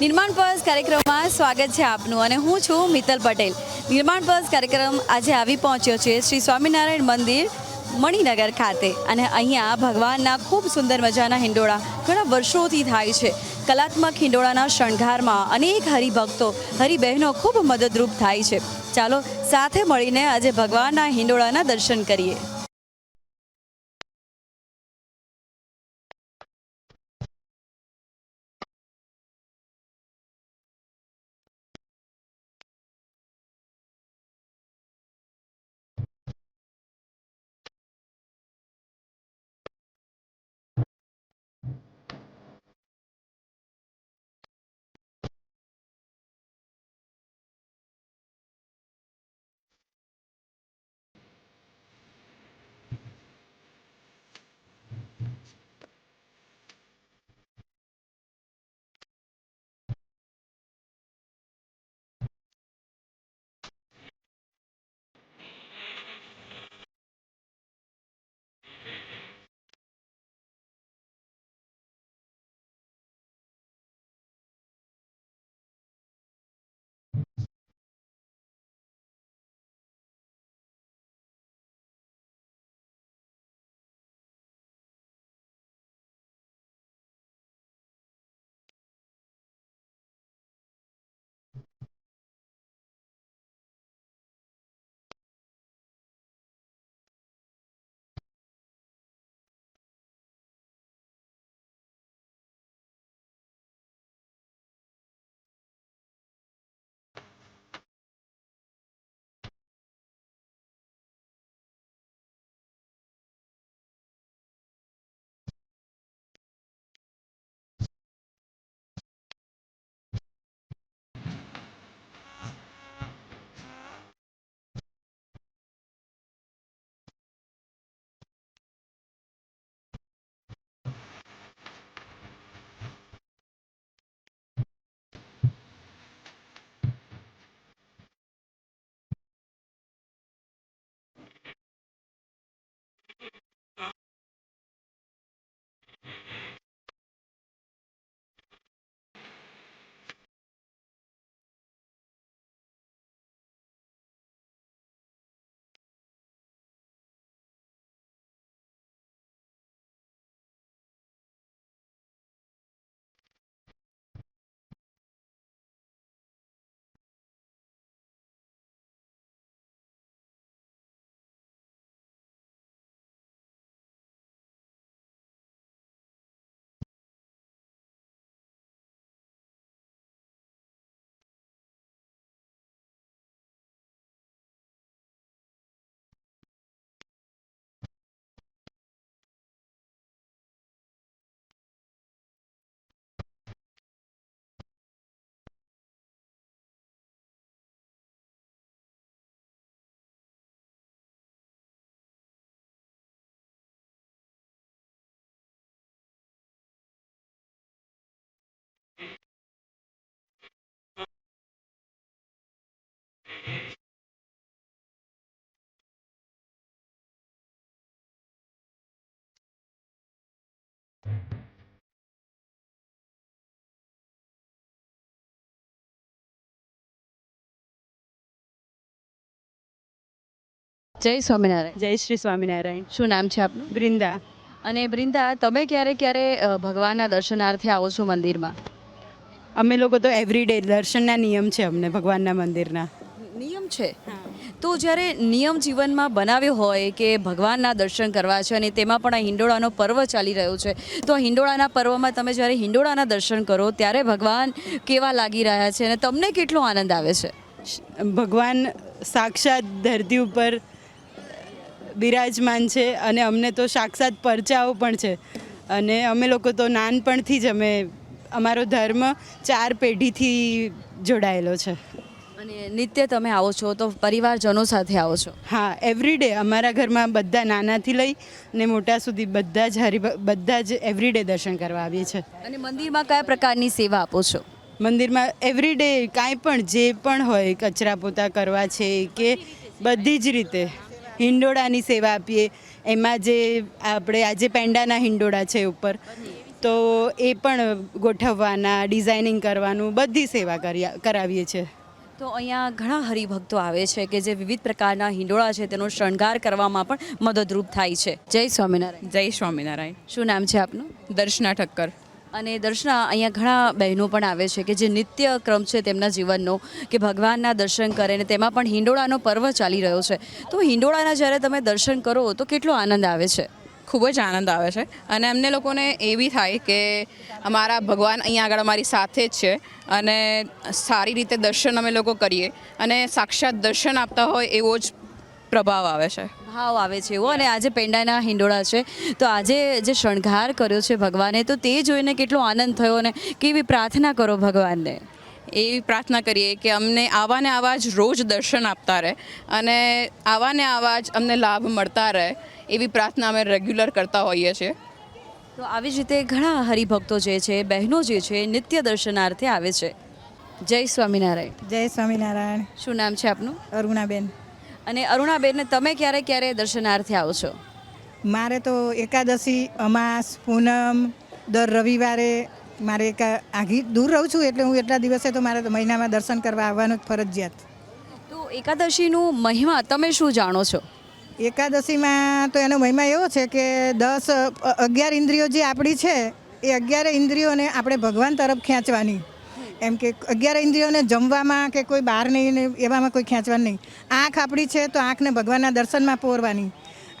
નિર્માણ પર્સ કાર્યક્રમમાં સ્વાગત છે આપનું અને હું છું મિત્તલ પટેલ. નિર્માણ પર્સ કાર્યક્રમ આજે આવી પહોંચ્યો છે શ્રી સ્વામિનારાયણ મંદિર મણિનગર ખાતે. અને અહીંયા ભગવાનના ખૂબ સુંદર મજાના હિંડોળા ઘણા વર્ષોથી થાય છે. કલાત્મક હિંડોળાના શણગારમાં અનેક હરિભક્તો, હરિબહેનો ખૂબ મદદરૂપ થાય છે. ચાલો સાથે મળીને આજે ભગવાનના હિંડોળાના દર્શન કરીએ. જય સ્વામિનારાયણ. જય શ્રી સ્વામિનારાયણ. શું નામ છે આપનું? બ્રિંદા. અને બ્રિંદા તમે ક્યારે ક્યારે ભગવાનના દર્શનાર્થે આવો છો મંદિરમાં? અમે લોકો તો એવરીડે દર્શનના નિયમ છે અમને ભગવાનના મંદિરના. નિયમ છે તો જ્યારે નિયમ જીવનમાં બનાવ્યો હોય કે ભગવાનના દર્શન કરવા છે અને તેમાં પણ આ હિંડોળાનો પર્વ ચાલી રહ્યો છે તો આ હિંડોળાના પર્વમાં તમે જ્યારે હિંડોળાના દર્શન કરો ત્યારે ભગવાન કેવા લાગી રહ્યા છે અને તમને કેટલો આનંદ આવે છે? ભગવાન સાક્ષાત ધરતી ઉપર બિરાજમાન છે અને અમને તો સાક્ષાત પરચાઓ પણ છે. અને અમે લોકો તો નાનપણથી જ અમે અમારો ધર્મ ચાર પેઢીથી જોડાયેલો છે. અને નિત્ય તમે આવો છો તો પરિવારજનો સાથે આવો છો. હા એવરીડે અમારા ઘરમાં બધા નાનાથી લઈ ને મોટા સુધી બધા જ હરિ બધા જ એવરીડે દર્શન કરવા આવીએ છીએ અને મંદિરમાં કયા પ્રકારની સેવા આપો છો? મંદિરમાં એવરીડે કાંઈ પણ જે પણ હોય કચરા પોતા કરવા છે કે બધી જ રીતે હિંડોળાની સેવા આપીએ. એમાં જે આપણે આજે પેંડાના હિંડોળા છે ઉપર તો એ પણ ગોઠવવાના ડિઝાઇનિંગ કરવાનું બધી સેવા કરી કરાવીએ છીએ તો અહીંયા ઘણા હરિભક્તો આવે છે કે જે વિવિધ પ્રકારના હિંડોળા છે તેનો શણગાર કરવામાં પણ મદદરૂપ થાય છે. જય સ્વામિનારાયણ. જય સ્વામિનારાયણ. શું નામ છે આપનું? દર્શના ઠક્કર. અને દર્શના અહીંયા ઘણા બહેનો પણ આવે છે કે જે નિત્ય ક્રમ છે તેમના જીવનનો કે ભગવાનના દર્શન કરે ને તેમાં પણ હિંડોળાનો પર્વ ચાલી રહ્યો છે. તો હિંડોળાના જ્યારે તમે દર્શન કરો તો કેટલો આનંદ આવે છે? ખૂબ જ આનંદ આવે છે. અને અમને લોકોને એ બી થાય કે અમારા ભગવાન અહીંયા આગળ અમારી સાથે જ છે અને સારી રીતે દર્શન અમે લોકો કરીએ અને સાક્ષાત દર્શન આપતા હોય એવો જ પ્રભાવ આવે છે. ભાવ આવે છે એવો. અને આજે પેંડાના હિંડોળા છે. તો આજે જે શણગાર કર્યો છે ભગવાને તો તે જોઈને કેટલો આનંદ થયો અને કેવી પ્રાર્થના કરો ભગવાનને? એવી પ્રાર્થના કરીએ કે અમને આવા ને આવા જ રોજ દર્શન આપતા રહે અને આવા ને આવા જ અમને લાભ મળતા રહે એવી પ્રાર્થના અમે રેગ્યુલર કરતા હોઈએ છીએ. તો આવી જ રીતે ઘણા હરિભક્તો જે છે બહેનો જે છે નિત્ય દર્શનાર્થે આવે છે. જય સ્વામિનારાયણ. જય સ્વામિનારાયણ. શું નામ છે આપનું? અરુણાબેન. અને અરુણાબેન તમે ક્યારે ક્યારે દર્શનાર્થે આવો છો? મારે તો એકાદશી અમાસ પૂનમ દર રવિવારે મારે એક આઘી દૂર રહું છું એટલે હું એટલા દિવસે તો મારે તો મહિનામાં દર્શન કરવા આવવાનું જ ફરજિયાત. તો એકાદશીનું મહિમા તમે શું જાણો છો? એકાદશીમાં તો એનો મહિમા એવો છે કે દસ અગિયાર ઇન્દ્રિયો જે આપણી છે, એ અગિયાર ઇન્દ્રિયોને આપણે ભગવાન તરફ ખેંચવાની. એમ કે અગિયાર ઇન્દ્રિયોને જમવામાં કે કોઈ બહાર નહીં એવામાં કોઈ ખેંચવાની નહીં. આંખ આપણી છે તો આંખને ભગવાનના દર્શનમાં પોરવાની.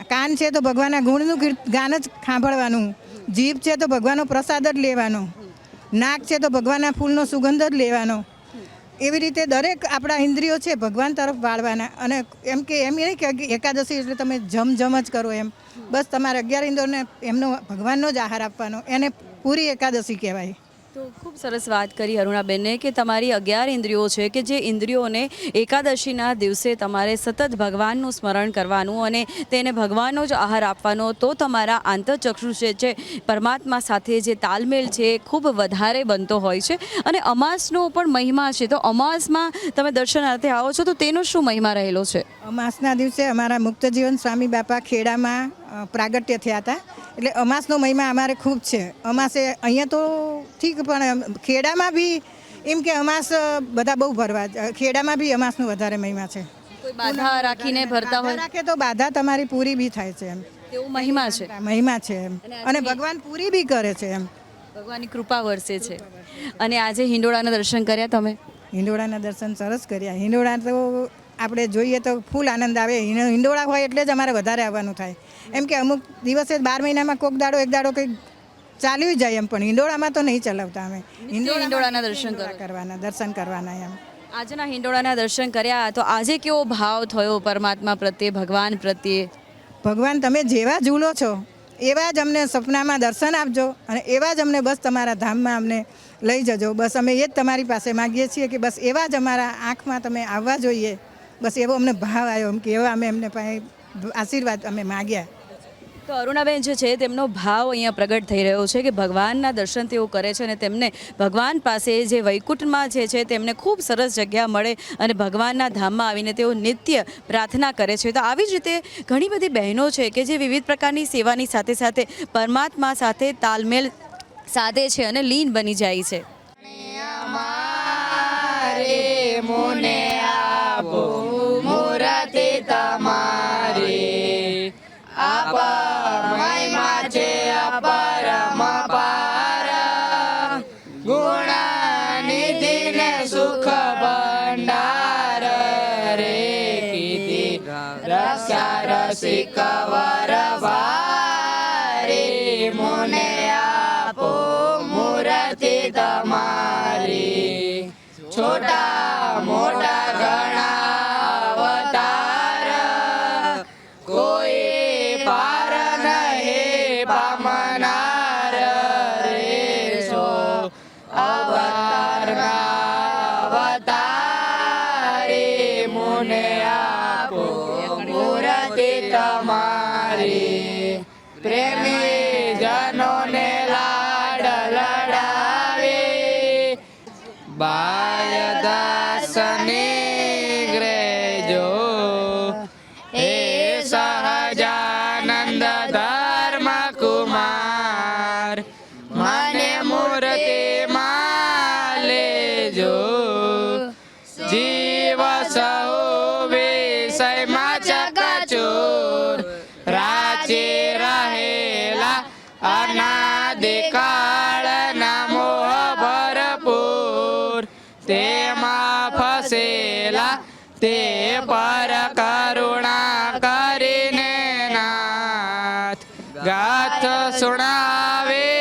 કાન છે તો ભગવાનના ગુણનું ગાન જ સાંભળવાનું. જીભ છે તો ભગવાનનો પ્રસાદ જ લેવાનો. નાક છે તો ભગવાનના ફૂલનો સુગંધ જ લેવાનો. એવી રીતે દરેક આપણા ઇન્દ્રિયો છે ભગવાન તરફ વાળવાના. અને એમ કે એમ નહીં કે એકાદશી એટલે તમે જમ જમ જ કરો એમ. બસ તમારે અગિયાર ઇન્દ્રોને એમનો ભગવાનનો જ આહાર આપવાનો. એને પૂરી એકાદશી કહેવાય. તો ખૂબ સરસ વાત કરી અરુણાબેને કે તમારી અગિયાર ઇન્દ્રિયો છે કે જે ઇન્દ્રિયોને એકાદશીના દિવસે તમારે સતત ભગવાનનું સ્મરણ કરવાનું અને તેને ભગવાનનો જ આહાર આપવાનો, તો તમારા આંતરચક્ષુ છે જે પરમાત્મા સાથે જે તાલમેલ છે ખૂબ વધારે બનતો હોય છે. અને અમાસનો પણ મહિમા છે, તો અમાસમાં તમે દર્શનાર્થે આવો છો, તો તેનો શું મહિમા રહેલો છે? અમાસના દિવસે અમારા મુક્તજીવન સ્વામી બાપા ખેડામાં પ્રાગટ્ય થયા હતા. એટલે અમાસનો મહિમા અમારે ખૂબ છે. અમાસે અહીંયા તો ઠીક પણ ખેડામાં બી એમ કે અમાસ બધા બહુ ભરવા ખેડામાં બી અમાસનો વધારે મહિમા છે. બાધા રાખીને ભરતા હોય? રાખે તો બાધા તમારી પૂરી બી થાય છે એમ. તેવો મહિમા છે? મહિમા છે એમ. અને ભગવાન પૂરી બી કરે છે એમ. ભગવાનની કૃપા વરસે છે. અને આજે હિંડોળાના દર્શન કર્યા તમે? હિંડોળાના દર્શન સરસ કર્યા. હિંડોળા તો આપણે જોઈએ તો ફૂલ આનંદ આવે. હિંડોળા હોય એટલે જ અમારે વધારે આવવાનું થાય. એમ કે અમુક દિવસે બાર મહિનામાં કોક દાડો એક દાડો કંઈક ચાલ્યું જાય એમ પણ હિંડોળામાં તો નહીં ચલાવતા અમે. હિંડોળાના દર્શન કરવાના દર્શન કરવાના એમ. આજના હિંડોળાના દર્શન કર્યા તો આજે કેવો ભાવ થયો પરમાત્મા પ્રત્યે ભગવાન પ્રત્યે? ભગવાન તમે જેવા ઝૂલો છો એવા જ અમને સપનામાં દર્શન આપજો અને એવા જ અમને બસ તમારા ધામમાં અમને લઈ જજો. બસ અમે એ જ તમારી પાસે માગીએ છીએ કે બસ એવા જ અમારા આંખમાં તમે આવવા જોઈએ. બસ એવો અમને ભાવ આવ્યો એમ કે એવા અમે એમને પાસે આશીર્વાદ અમે માગ્યા. તો અરુણાબેન જે છે, તેમનો ભાવ અહીંયા પ્રગટ થઈ રહ્યો છે કે ભગવાનના દર્શન તેઓ કરે છે અને તેમને ભગવાન પાસે જે વૈકુંઠમાં જે છે, તેમને ખૂબ સરસ જગ્યા મળે અને ભગવાનના ધામમાં આવીને તેઓ નિત્ય પ્રાર્થના કરે છે. તો આવી જ રીતે ઘણી બધી બહેનો છે કે જે વિવિધ પ્રકારની સેવાની સાથે સાથે પરમાત્મા સાથે તાલમેલ સાધે છે અને લીન બની જાય છે. ликовать. સહજાનંદ લડાવી. કુમાર ગાથ સુણાવે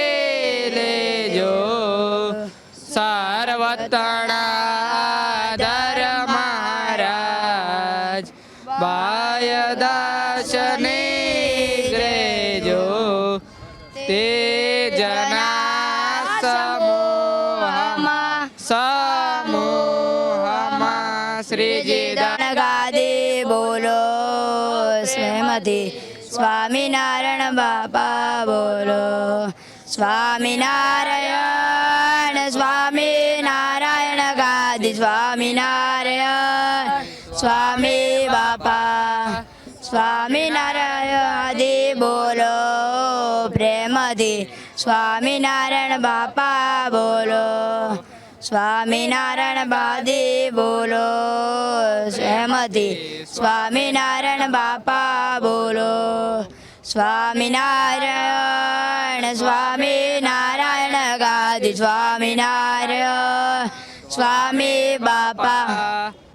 સ્વામિનારાયણ બાપા બોલો. સ્વામિનારાયણ બાદી બોલો. સહેમતી સ્વામિનારાયણ બાપા બોલો. સ્વામિનારાયણ સ્વામિનારાયણ ગાદી. સ્વામિનારાયણ સ્વામી બાપા.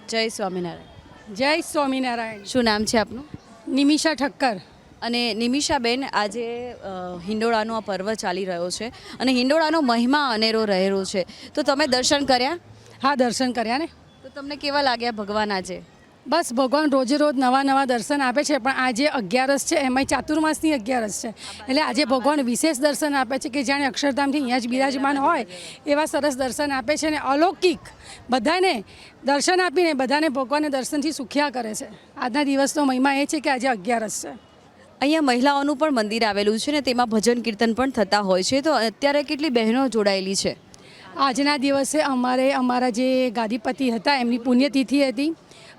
જય સ્વામિનારાયણ. જય સ્વામિનારાયણ. શું નામ છે આપનું? નિમિષા ઠક્કર. અને નિમિષાબેન આજે હિંડોળાનો આ પર્વ ચાલી રહ્યો છે અને હિંડોળાનો મહિમા અનેરો રહેલો છે. તો તમે દર્શન કર્યા? હા દર્શન કર્યા ને. તો તમને કેવા લાગ્યા ભગવાન આજે? બસ ભગવાન રોજે રોજ નવા નવા દર્શન આપે છે પણ આજે અગિયારસ છે એમાંય ચાતુર્માસની અગિયારસ છે. એટલે આજે ભગવાન વિશેષ દર્શન આપે છે કે જાણે અક્ષરધામથી અહીંયા જ બિરાજમાન હોય એવા સરસ દર્શન આપે છે અને અલૌકિક બધાને દર્શન આપીને બધાને ભગવાનને દર્શનથી સુખ્યા કરે છે. આજના દિવસનો મહિમા એ છે કે આજે અગિયારસ છે. અહીંયા મહિલાઓનું પણ મંદિર આવેલું છે ને તેમાં ભજન કીર્તન પણ થતા હોય છે. તો અત્યારે કેટલી બહેનો જોડાયેલી છે? આજના દિવસે અમારે અમારા જે ગાદીપતિ હતા, એમની પુણ્યતિથિ હતી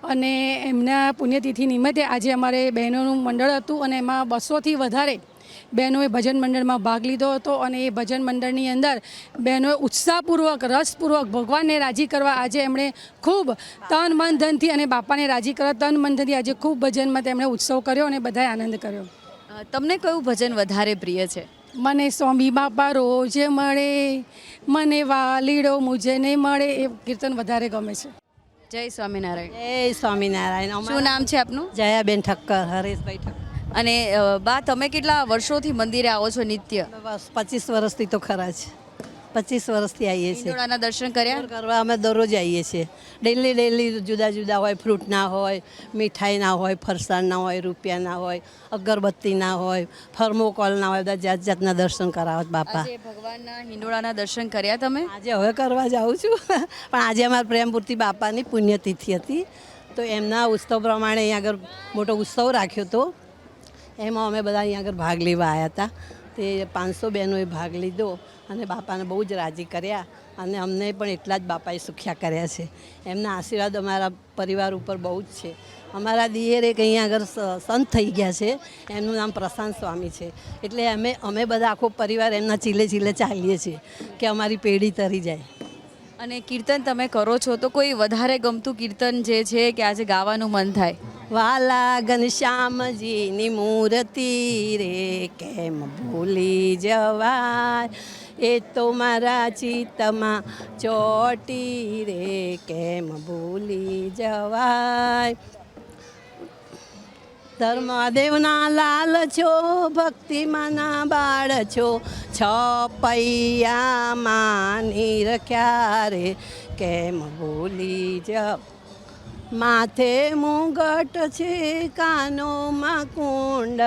અને એમના પુણ્યતિથિ નિમિત્તે આજે અમારે બહેનોનું મંડળ હતું અને એમાં બસોથી વધારે બહેનોએ ભજન મંડળમાં ભાગ લીધો હતો અને એ ભજન મંડળની અંદર બહેનોએ ઉત્સાહપૂર્વક રસપૂર્વક ભગવાનને રાજી કરવા આજે એમણે ખૂબ તન મન ધનથી અને બાપાને રાજી કરવા તન મન ધનથી આજે ખૂબ ભજનમાં તેમણે ઉત્સવ કર્યો અને બધાએ આનંદ કર્યો. તમને કયું ભજન વધારે પ્રિય છે? મને સ્વામી બાપા રોજ મળે મને વાલીડો મુજને મળે એ કીર્તન વધારે ગમે છે. જય સ્વામિનારાયણ. જય સ્વામિનારાયણ. શું નામ છે આપનું? જયાબેન ઠક્કર હરેશભાઈ ઠક્કર. અને બા તમે કેટલા વર્ષોથી મંદિરે આવો છો નિત્ય? બસ પચીસ વર્ષથી તો ખરા છે પચીસ વર્ષથી આવીએ છીએ. હિંડોળાના દર્શન કર્યા? કરવા અમે દરરોજ આવીએ છીએ. ડેલી ડેલી જુદા જુદા હોય ફ્રૂટના હોય મીઠાઈના હોય ફરસાણના હોય રૂપિયાના હોય અગરબત્તીના હોય થર્મોકોલના હોય બધા જાત જાતના દર્શન કરાવત બાપા. ભગવાનના હિંડોળાના દર્શન કર્યા તમે? આજે હવે કરવા જાઉં છું. પણ આજે અમારા પ્રેમપૂર્તિ બાપાની પુણ્યતિથિ હતી. તો એમના ઉત્સવ પ્રમાણે અહીંયા આગળ મોટો ઉત્સવ રાખ્યો હતો એમાં અમે બધા અહીંયા આગળ ભાગ લેવા આવ્યા હતા. તે પાંચસો બહેનોએ ભાગ લીધો અને બાપાને બહુ જ રાજી કર્યા અને અમને પણ એટલા જ બાપાએ સુખ્યા કર્યા છે. એમના આશીર્વાદ અમારા પરિવાર ઉપર બહુ જ છે. અમારા દિયર એક અહીંયા આગળ સંત થઈ ગયા છે. એમનું નામ પ્રશાંત સ્વામી છે. એટલે અમે અમે બધા આખો પરિવાર એમના ચીલે ચીલે ચાલીએ છીએ કે અમારી પેઢી તરી જાય. અને કીર્તન તમે કરો છો તો કોઈ વધારે ગમતું કીર્તન જે છે કે આજે ગાવાનું મન થાય? વાલા ઘનશ્યામજીની મૂર્તિ રે, કેમ ભૂલી જવાય? એ તો મારા ચિત્તમાં ચોટી રે, કેમ ભૂલી જવાય? ધર્મદેવના લાલ છો, ભક્તિમાંના બાળ છો, છ પૈયામાં નિરખ્યા રે, કેમ ભૂલી જ માથે મુગટ છે, કાનોમાં કુંડ.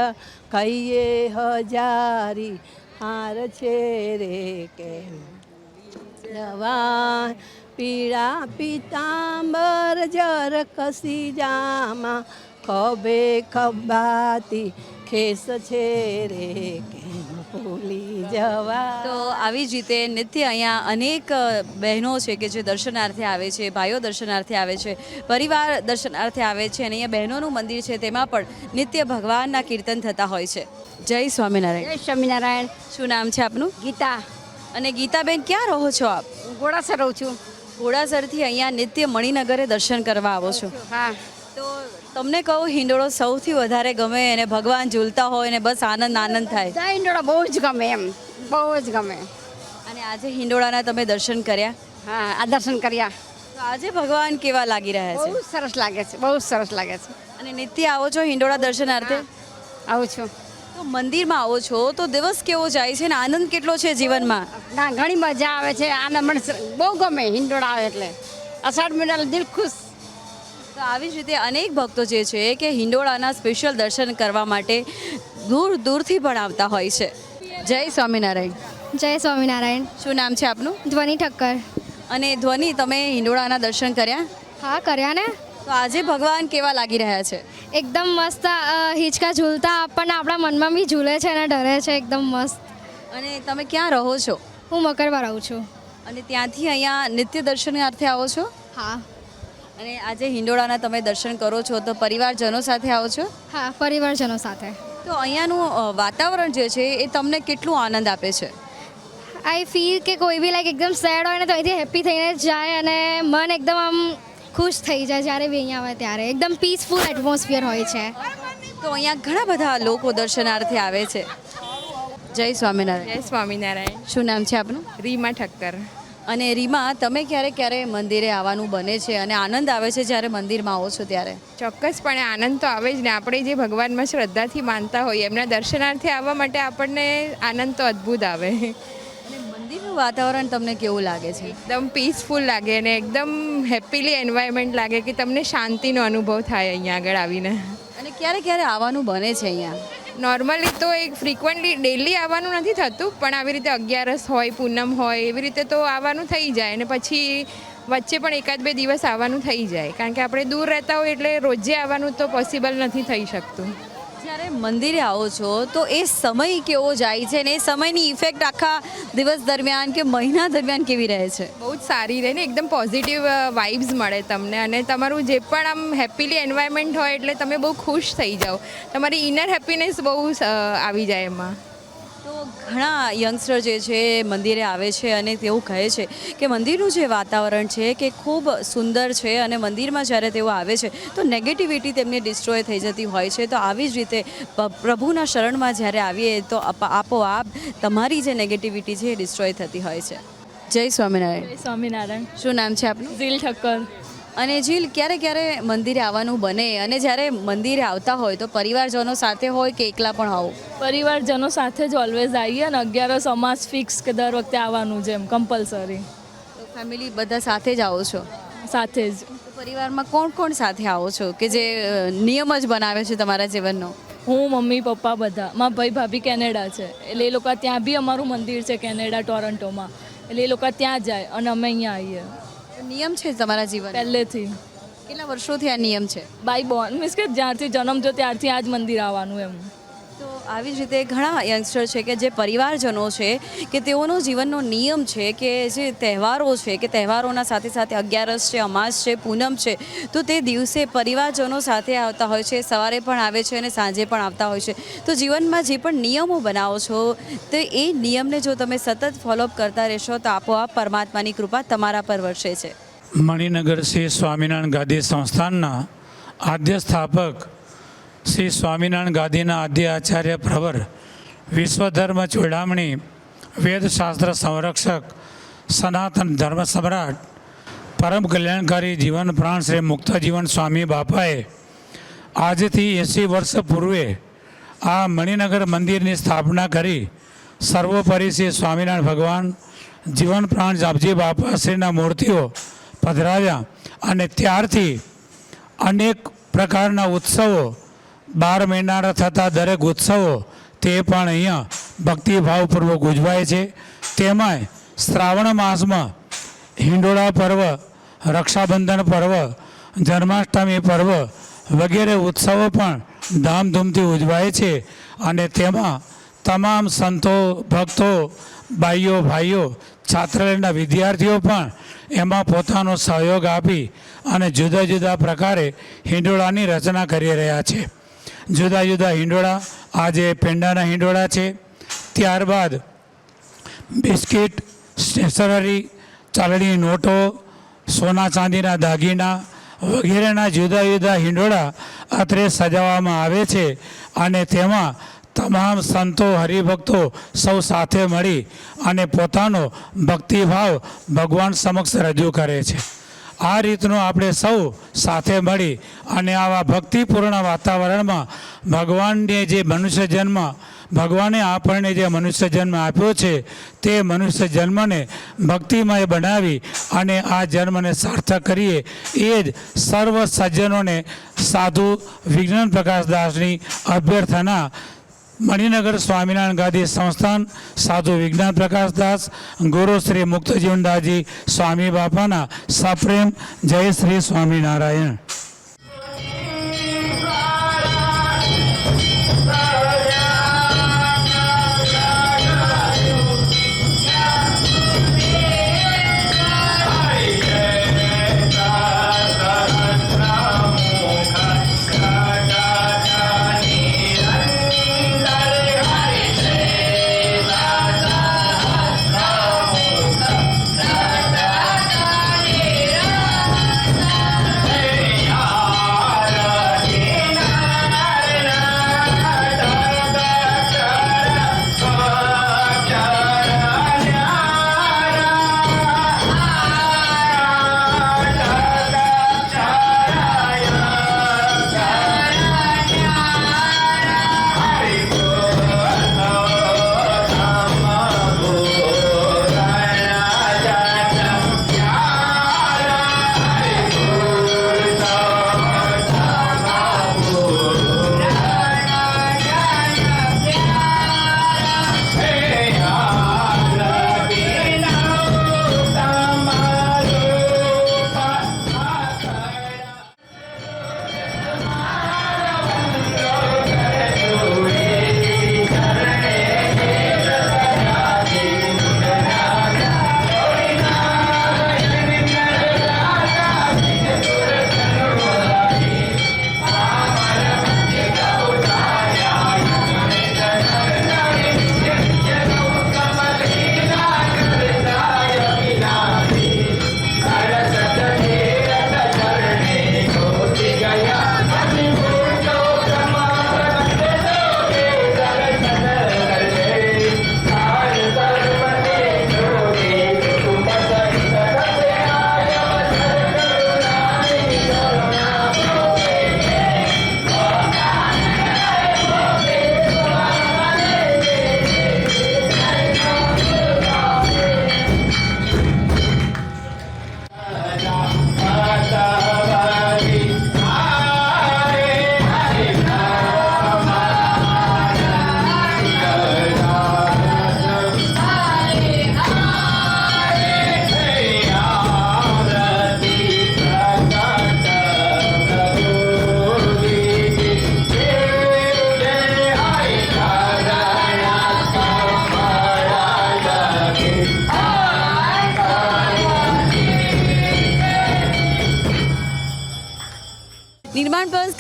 કહીએ હજારી હાર છે રે કેમ? દવા, પીળા પિતાંબર જર કસી જામાં ખભે ખભાતી ખેસ છે રે કેમ? ભૂલી જવા તો આવી જ રીતે નિત્ય અહીંયા અનેક બહેનો છે કે જે દર્શનાર્થે આવે છે ભાઈઓ દર્શનાર્થે આવે છે પરિવાર દર્શનાર્થે આવે છે અને અહીંયા બહેનોનું મંદિર છે તેમાં પણ નિત્ય ભગવાનના કીર્તન થતા હોય છે. જય સ્વામિનારાયણ. જય સ્વામિનારાયણ. શું નામ છે આપનું? ગીતા. અને ગીતાબેન ક્યાં રહો છો આપ? ગોળાસર ઘોડાસર રહું છું. ઘોડાસરથી અહીંયા નિત્ય મણિનગરે દર્શન કરવા આવો છો. હા. તો તમને કહું હિંડોળો સૌથી વધારે ગમે અને ભગવાન ઝૂલતા હોય ને બસ આનંદ આનંદ થાય. બધા ઈંડોળા બહુ જ ગમે એમ. બહુ જ ગમે. અને આજે હિંડોળાના તમે દર્શન કર્યા? હા આ દર્શન કર્યા. તો આજે ભગવાન કેવા લાગી રહ્યા બહુ છે સરસ લાગે છે બહુ સરસ લાગે છે. અને નિત્ય આવો છો હિંડોળા દર્શનાર્થે? આવું છું. તો મંદિરમાં આવો છો તો દિવસ કેવો જાય છે ને આનંદ કેટલો છે જીવનમાં? ના ઘણી મજા આવે છે આનંદ મને બહુ ગમે હિંડોળા આવે એટલે. અષાઢ મહિના દિલ ખુશ તો આવી જ રીતે અનેક ભક્તો જે છે કે હિંડોળાના સ્પેશિયલ દર્શન કરવા માટે દૂર દૂરથી પણ આવતા હોય છે. જય સ્વામિનારાયણ. જય સ્વામિનારાયણ. શું નામ છે આપનું? ધ્વનિ ઠક્કર. અને ધ્વનિ તમે હિંડોળાના દર્શન કર્યા? હા કર્યા ને. તો આજે ભગવાન કેવા લાગી રહ્યા છે? એકદમ મસ્ત હિંચકા ઝૂલતા આપણને આપણા મનમાં બી ઝૂલે છે અને ડરે છે એકદમ મસ્ત. અને તમે ક્યાં રહો છો? હું મકરવા રહું છું. અને ત્યાંથી અહીંયા નિત્ય દર્શનાર્થે આવો છો? હા. અને આજે હિંડોળાના તમે દર્શન કરો છો તો પરિવારજનો સાથે આવો છો? હા પરિવારજનો સાથે. તો અહીંયાનું વાતાવરણ જે છે એ તમને કેટલું આનંદ આપે છે? આઈ ફીલ કે કોઈ બી લાઈક એકદમ સેડ હોય ને તો અહીંથી હેપી થઈને જાય અને મન એકદમ આમ ખુશ થઈ જાય જ્યારે બી અહીંયા આવે ત્યારે. એકદમ પીસફુલ એટમોસ્ફિયર હોય છે. તો અહીંયા ઘણા બધા લોકો દર્શનાર્થે આવે છે. જય સ્વામિનારાયણ. જય સ્વામિનારાયણ. શું નામ છે આપનું? રીમા ઠક્કર. અને રીમા તમે ક્યારે ક્યારે મંદિરે આવવાનું બને છે અને આનંદ આવે છે જ્યારે મંદિરમાં આવો છો ત્યારે? ચોક્કસપણે આનંદ તો આવે જ ને. આપણે જે ભગવાનમાં શ્રદ્ધાથી માનતા હોઈએ એમના દર્શનાર્થે આવવા માટે આપણને આનંદ તો અદ્ભુત આવે. મંદિરનું વાતાવરણ તમને કેવું લાગે છે? એકદમ પીસફુલ લાગે અને એકદમ હેપીલી એન્વાયરમેન્ટ લાગે કે તમને શાંતિનો અનુભવ થાય અહીંયા આગળ આવીને. અને ક્યારે ક્યારે આવવાનું બને છે અહીંયા? નોર્મલી તો એક ફ્રિકવન્ટલી ડેલી આવવાનું નથી થતું, પણ આવી રીતે અગિયારસ હોય, પૂનમ હોય, એવી રીતે તો આવવાનું થઈ જાય અને પછી વચ્ચે પણ એકાદ બે દિવસ આવવાનું થઈ જાય. કારણ કે આપણે દૂર રહેતા હોય એટલે રોજે આવવાનું તો પોસિબલ નથી થઈ શકતું. જ્યારે મંદિરે આવો છો, તો એ સમય કેવો જાય છે ને એ સમયની ઇફેક્ટ આખા દિવસ દરમિયાન કે મહિના દરમિયાન કેવી રહે છે? બહુ જ સારી રહે ને, એકદમ પોઝિટિવ વાઇબ્સ મળે તમને અને તમારું જે પણ આમ હેપીલી એન્વાયરમેન્ટ હોય એટલે તમે બહુ ખુશ થઈ જાઓ. તમારી ઇનર હેપીનેસ બહુ આવી જાય એમાં. તો ઘણા યંગસ્ટર જે છે એ મંદિરે આવે છે અને તેઓ કહે છે કે મંદિરનું જે વાતાવરણ છે કે ખૂબ સુંદર છે અને મંદિરમાં જ્યારે તેઓ આવે છે તો નેગેટિવિટી તેમની ડિસ્ટ્રોય થઈ જતી હોય છે. તો આવી જ રીતે પ્રભુના શરણમાં જ્યારે આવીએ તો આપોઆપ તમારી જે નેગેટિવિટી છે એ ડિસ્ટ્રોય થતી હોય છે. જય સ્વામિનારાયણ. સ્વામિનારાયણ. શું નામ છે આપનું? ઝીલ ઠક્કર. અને જીલ ક્યારે ક્યારે મંદિરે આવવાનું બને? અને જ્યારે મંદિરે આવતા હોય તો પરિવારજનો સાથે હોય કે એકલા પણ આવો? પરિવારજનો સાથે જ ઓલવેઝ આવીએ અને અગિયારસ અમાસ ફિક્સ કે દર વખતે આવવાનું છે એમ કમ્પલસરી તો ફેમિલી બધા સાથે જ આવો છો? સાથે જ. પરિવારમાં કોણ કોણ સાથે આવો છો? કે જે નિયમ જ બનાવે છે તમારા જીવનનો? હું મમ્મી પપ્પા બધા. મારા ભાઈ ભાભી કેનેડા છે. એટલે એ લોકો ત્યાં બી અમારું મંદિર છે કેનેડા ટોરન્ટોમાં. એટલે એ લોકો ત્યાં જાય અને અમે અહીંયા આવીએ નિયમ છે તમારા જીવન પહેલેથી. કેટલા વર્ષોથી આ નિયમ છે? બાય બોર્ન મીન્સ કે જ્યારથી જન્મ થયો ત્યારથી આ જ મંદિર આવવાનું એમ. આવી જ રીતે ઘણા યંગસ્ટર છે કે જે પરિવારજનો છે કે તેઓનો જીવનનો નિયમ છે કે જે તહેવારો છે કે તહેવારોના સાથે સાથે અગિયારસ છે, અમાસ છે, પૂનમ છે, તો તે દિવસે પરિવારજનો સાથે આવતા હોય છે, સવારે પણ આવે છે અને સાંજે પણ આવતા હોય છે. તો જીવનમાં જે પણ નિયમો બનાવો છો, તો એ નિયમને જો તમે સતત ફોલોઅપ કરતા રહેશો, તો આપોઆપ પરમાત્માની કૃપા તમારા પર વરસે છે. મણિનગર શ્રી સ્વામિનારાયણ ગાદી સંસ્થાનના આદ્ય સ્થાપક શ્રી સ્વામિનારાયણ ગાદીના આદ્ય આચાર્ય પ્રવર, વિશ્વધર્મ ચોડામણી વેદશાસ્ત્ર સંરક્ષક, સનાતન ધર્મ સમ્રાટ, પરમ કલ્યાણકારી જીવન પ્રાણ શ્રી મુક્ત જીવન સ્વામી બાપાએ આજથી એંસી વર્ષ પૂર્વે આ મણિનગર મંદિરની સ્થાપના કરી સર્વોપરી શ્રી સ્વામિનારાયણ ભગવાન, જીવન પ્રાણ જાપજી બાપા શ્રીના મૂર્તિઓ પધરાવ્યા અને ત્યારથી અનેક પ્રકારના ઉત્સવો બાર મહિનાના થતા દરેક ઉત્સવો તે પણ અહીંયા ભક્તિભાવપૂર્વક ઉજવાય છે. તેમાં શ્રાવણ માસમાં હિંડોળા પર્વ, રક્ષાબંધન પર્વ, જન્માષ્ટમી પર્વ વગેરે ઉત્સવો પણ ધામધૂમથી ઉજવાય છે અને તેમાં તમામ સંતો, ભક્તો બાઈઓ ભાઈઓ, છાત્રાલયના વિદ્યાર્થીઓ પણ એમાં પોતાનો સહયોગ આપી અને જુદા જુદા પ્રકારે હિંડોળાની રચના કરી રહ્યા છે. જુદા જુદા હિંડોળા, આજે પેંડાના હિંડોળા છે. ત્યારબાદ બિસ્કિટ, સ્ટેશનરી ચાલણી નોટો, સોના ચાંદીના દાગીના વગેરેના જુદા જુદા હિંડોળા અત્રે સજાવવામાં આવે છે અને તેમાં તમામ સંતો હરિભક્તો સૌ સાથે મળી અને પોતાનો ભક્તિભાવ ભગવાન સમક્ષ રજૂ કરે છે. આ રીતનું આપણે સૌ સાથે મળી અને આવા ભક્તિપૂર્ણ વાતાવરણમાં ભગવાનને જે મનુષ્ય જન્મ, ભગવાને આપણને જે મનુષ્ય જન્મ આપ્યો છે, તે મનુષ્ય જન્મને ભક્તિમય બનાવી અને આ જન્મને સાર્થક કરીએ. એ જ સર્વ સજ્જનોને સાધુ વિજ્ઞાન પ્રકાશ દાસની અભ્યર્થના મણિનગર સ્વામિનારાયણ ગાદી સંસ્થાન સાધુ વિજ્ઞાન પ્રકાશ દાસ ગુરુ શ્રી મુક્તજીવનદાસજી સ્વામી બાપાના સપ્રેમ જય શ્રી સ્વામિનારાયણ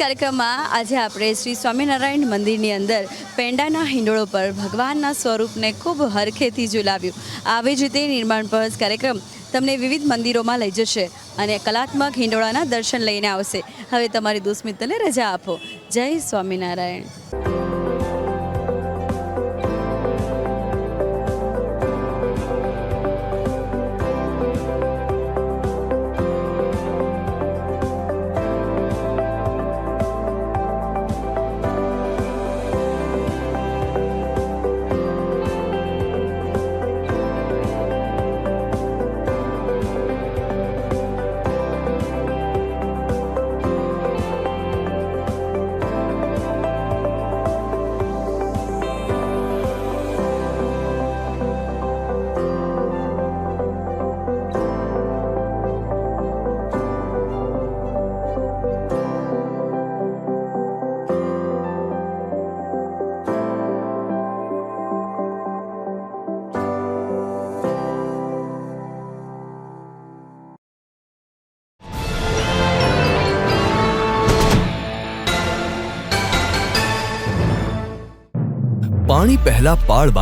કાર્યક્રમમાં આજે આપણે શ્રી સ્વામિનારાયણ મંદિરની અંદર પેંડાના હિંડોળો પર ભગવાનના સ્વરૂપને ખૂબ હરખેથી ઝુલાવ્યું. આવી જ રીતે નિર્માણ પર્સ કાર્યક્રમ તમને વિવિધ મંદિરોમાં લઈ જશે અને કલાત્મક હિંડોળાના દર્શન લઈને આવશે. હવે તમારી દુસ્મિત્તને રજા આપો. જય સ્વામિનારાયણ. પાણી પહેલા પાળ